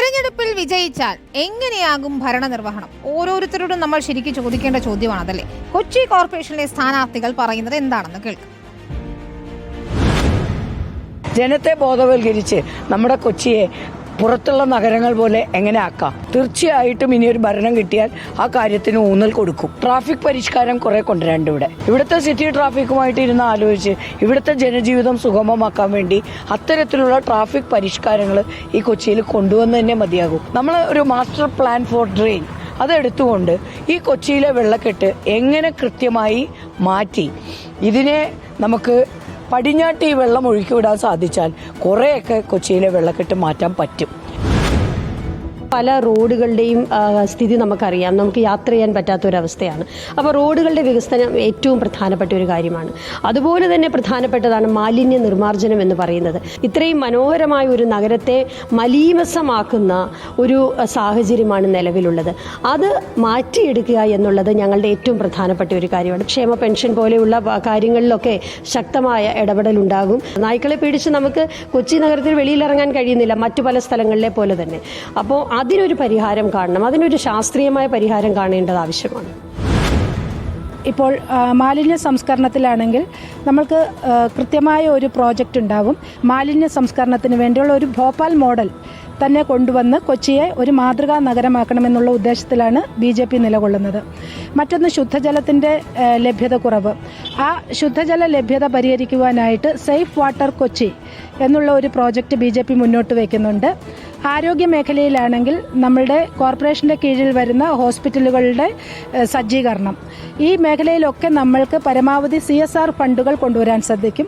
തെരഞ്ഞെടുപ്പിൽ വിജയിച്ചാൽ എങ്ങനെയാകും ഭരണനിർവഹണം? ഓരോരുത്തരോടും നമ്മൾ ശരിക്കും ചോദിക്കേണ്ട ചോദ്യമാണ് അതല്ലേ? കൊച്ചി കോർപ്പറേഷനിലെ സ്ഥാനാർത്ഥികൾ പറയുന്നത് എന്താണെന്ന് കേൾക്കാം. ജനത്തെ ബോധവൽക്കരിച്ച് നമ്മുടെ കൊച്ചിയെ പുറത്തുള്ള നഗരങ്ങൾ പോലെ എങ്ങനെ ആക്കാം? തീർച്ചയായിട്ടും ഇനി ഒരു ഭരണം കിട്ടിയാൽ ആ കാര്യത്തിന് ഊന്നൽ കൊടുക്കും. ട്രാഫിക് പരിഷ്കാരം കുറെ കൊണ്ടുവരാണ്ട് ഇവിടെ. ഇവിടുത്തെ സിറ്റി ട്രാഫിക്കുമായിട്ട് ഇരുന്ന് ആലോചിച്ച് ഇവിടുത്തെ ജനജീവിതം സുഗമമാക്കാൻ വേണ്ടി അത്തരത്തിലുള്ള ട്രാഫിക് പരിഷ്കാരങ്ങൾ ഈ കൊച്ചിയിൽ കൊണ്ടുവന്ന് തന്നെ മതിയാകും. നമ്മൾ ഒരു മാസ്റ്റർ പ്ലാൻ ഫോർ ഡ്രെയിൻ അതെടുത്തുകൊണ്ട് ഈ കൊച്ചിയിലെ വെള്ളക്കെട്ട് എങ്ങനെ കൃത്യമായി മാറ്റി? ഇതിനെ നമുക്ക് പടിഞ്ഞാട്ട് ഈ വെള്ളം ഒഴുക്കി വിടാൻ സാധിച്ചാൽ കുറേയൊക്കെ കൊച്ചിയിലെ വെള്ളക്കെട്ട് മാറ്റാൻ പറ്റും. പല റോഡുകളുടെയും ആ, സ്ഥിതി നമുക്കറിയാം. നമുക്ക് യാത്ര ചെയ്യാൻ പറ്റാത്ത ഒരവസ്ഥയാണ് അപ്പോൾ റോഡുകളുടെ വികസനം ഏറ്റവും പ്രധാനപ്പെട്ട ഒരു കാര്യമാണ്. അതുപോലെ തന്നെ പ്രധാനപ്പെട്ടതാണ് മാലിന്യ നിർമ്മാർജനം എന്ന് പറയുന്നത്. ഇത്രയും മനോഹരമായ ഒരു നഗരത്തെ മലീമസമാക്കുന്ന ഒരു ആ, സാഹചര്യമാണ് നിലവിലുള്ളത്. അത് മാറ്റിയെടുക്കുക എന്നുള്ളത് ഞങ്ങളുടെ ഏറ്റവും പ്രധാനപ്പെട്ട ഒരു കാര്യമാണ്. ക്ഷേമ പെൻഷൻ പോലെയുള്ള കാര്യങ്ങളിലൊക്കെ ശക്തമായ ഇടപെടൽ ഉണ്ടാകും നായ്ക്കളെ പേടിച്ച് നമുക്ക് കൊച്ചി നഗരത്തിൽ വെളിയിലിറങ്ങാൻ കഴിയുന്നില്ല. മറ്റു പല സ്ഥലങ്ങളിലെ പോലെ തന്നെ. അപ്പോൾ അതിനൊരു പരിഹാരം കാണണം. അതിനൊരു ശാസ്ത്രീയമായ പരിഹാരം കാണേണ്ടത് ആവശ്യമാണ്. ഇപ്പോൾ മാലിന്യ സംസ്കരണത്തിലാണെങ്കിൽ നമ്മൾക്ക് കൃത്യമായ ഒരു പ്രോജക്റ്റ് ഉണ്ടാവും. മാലിന്യ സംസ്കരണത്തിന് വേണ്ടിയുള്ള ഒരു ഭോപ്പാൽ മോഡൽ തന്നെ കൊണ്ടുവന്ന് കൊച്ചിയെ ഒരു മാതൃകാ നഗരമാക്കണമെന്നുള്ള ഉദ്ദേശത്തിലാണ് ബി ജെ പി നിലകൊള്ളുന്നത്. മറ്റൊന്ന് ശുദ്ധജലത്തിന്റെ ആ, ലഭ്യത കുറവ്. ആ ശുദ്ധജല ലഭ്യത പരിഹരിക്കുവാനായിട്ട് സേഫ് വാട്ടർ കൊച്ചി എന്നുള്ള ഒരു പ്രോജക്റ്റ് ബി ജെ പി മുന്നോട്ട് വയ്ക്കുന്നുണ്ട് ആരോഗ്യ മേഖലയിലാണെങ്കിൽ നമ്മളുടെ കോർപ്പറേഷന്റെ കീഴിൽ വരുന്ന ഹോസ്പിറ്റലുകളുടെ സജ്ജീകരണം. ഈ മേഖലയിലൊക്കെ നമ്മൾക്ക് പരമാവധി സി ഫണ്ടുകൾ കൊണ്ടുവരാൻ സാധിക്കും